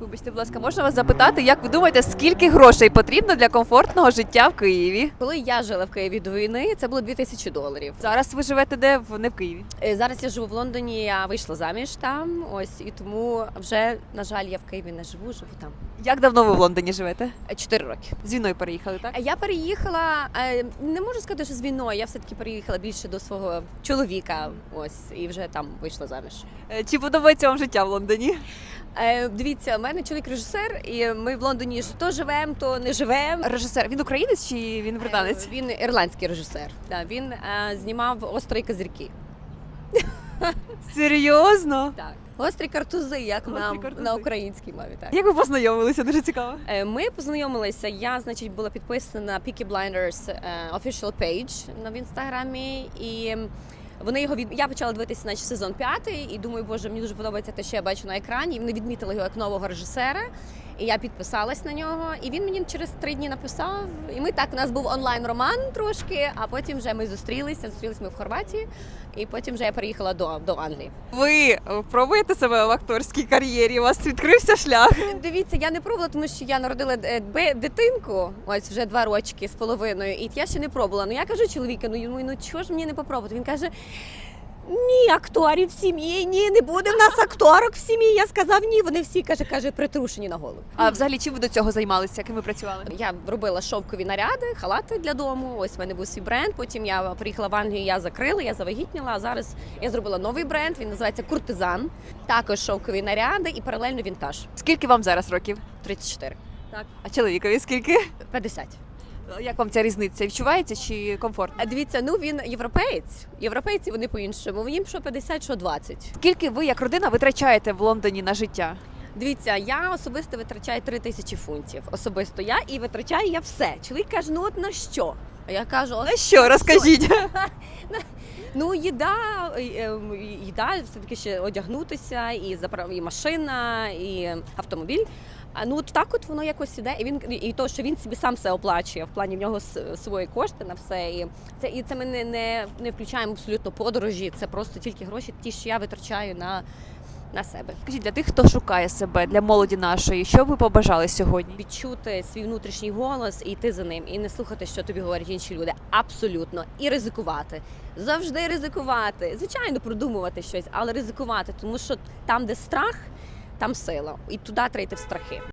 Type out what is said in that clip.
Вибачте, будь ласка, можна вас запитати, як ви думаєте, скільки грошей потрібно для комфортного життя в Києві? Коли я жила в Києві до війни, це було 2000 доларів. Зараз ви живете де В- не в Києві. Е, Зараз я живу в Лондоні, я вийшла заміж там. Ось і тому вже на жаль я в Києві не живу, живу там Як давно ви в Лондоні живете? Е, чотири роки. З війною переїхали, так? Е, Я переїхала. е, Не можу сказати, що з війною. Я все таки переїхала більше до свого чоловіка. Ось і вже там вийшла заміж. Е, Чи подобається вам життя в Лондоні? Е, Дивіться, у мене чоловік режисер, і ми в Лондоні то живемо, то не живемо. Режисер, він українець чи він британець? Е, Він ірландський режисер. Да, він е, знімав острі козирки. Серйозно? Так, острі картузи, як Острі нам картузи. на українській мові. Так. Як ви познайомилися? Дуже цікаво. Е, Ми познайомилися. Я, значить, була підписана на Peaky Blinders е, official page на в інстаграмі, і вони його від я почала дивитися, значить, сезон п'ятий, і думаю, боже, мені дуже подобається те, що я бачу на екрані. І вони відмітили його як нового режисера. І я підписалась на нього. І він мені через три дні написав. І ми так у нас був онлайн роман трошки. А потім вже ми зустрілися. Зустрілися ми в Хорватії, і потім вже я переїхала до, до Англії. Ви е, пробуєте себе в акторській кар'єрі? У вас відкрився шлях? Дивіться, я не пробувала, тому що я народила е, дитинку, ось вже два рочки з половиною, і я ще не пробувала. Ну я кажу чоловіка, ну йому ну чого ж мені не попробувати? Він каже. Ні, акторів в сім'ї, ні, не буде в нас акторок в сім'ї. Я сказав ні. Вони всі каже, каже, притрушені на голову. А взагалі чим ви до цього займалися? Яким ви працювали? Я робила шовкові наряди, халати для дому. Ось в мене був свій бренд. Потім я приїхала в Англію, я закрила, я завагітніла. А зараз я зробила новий бренд. Він називається Куртизан. Також шовкові наряди і паралельно вінтаж. Скільки вам зараз років? 34. Так. А чоловікові скільки? 50. Як вам ця різниця? Відчувається чи комфортно? Дивіться, ну він європеєць. Європейці вони по-іншому. Їм що 50, що 20. Скільки ви як родина витрачаєте в Лондоні на життя? Дивіться, я особисто витрачаю 3 тисячі фунтів. Особисто я і витрачаю я все. Чоловік каже, ну от на що? А я кажу, «От На що? Розкажіть. Ну, їда, е, е, їда, все-таки ще одягнутися, і заправ... і машина, і автомобіль. А ну от так от воно якось іде. І він і то, що він собі сам все оплачує, в плані в нього свої кошти на все. І це і це ми не, не, не включаємо абсолютно подорожі. Це просто тільки гроші, ті, що я витрачаю на, на себе. Скажіть, для тих, хто шукає себе, для молоді нашої, що ви побажали сьогодні? Відчути свій внутрішній голос і йти за ним, і не слухати, що тобі говорять інші люди. Абсолютно і ризикувати. Завжди ризикувати. Звичайно, продумувати щось, але ризикувати, тому що там, де страх, там сила, і туди треба йти в страхи.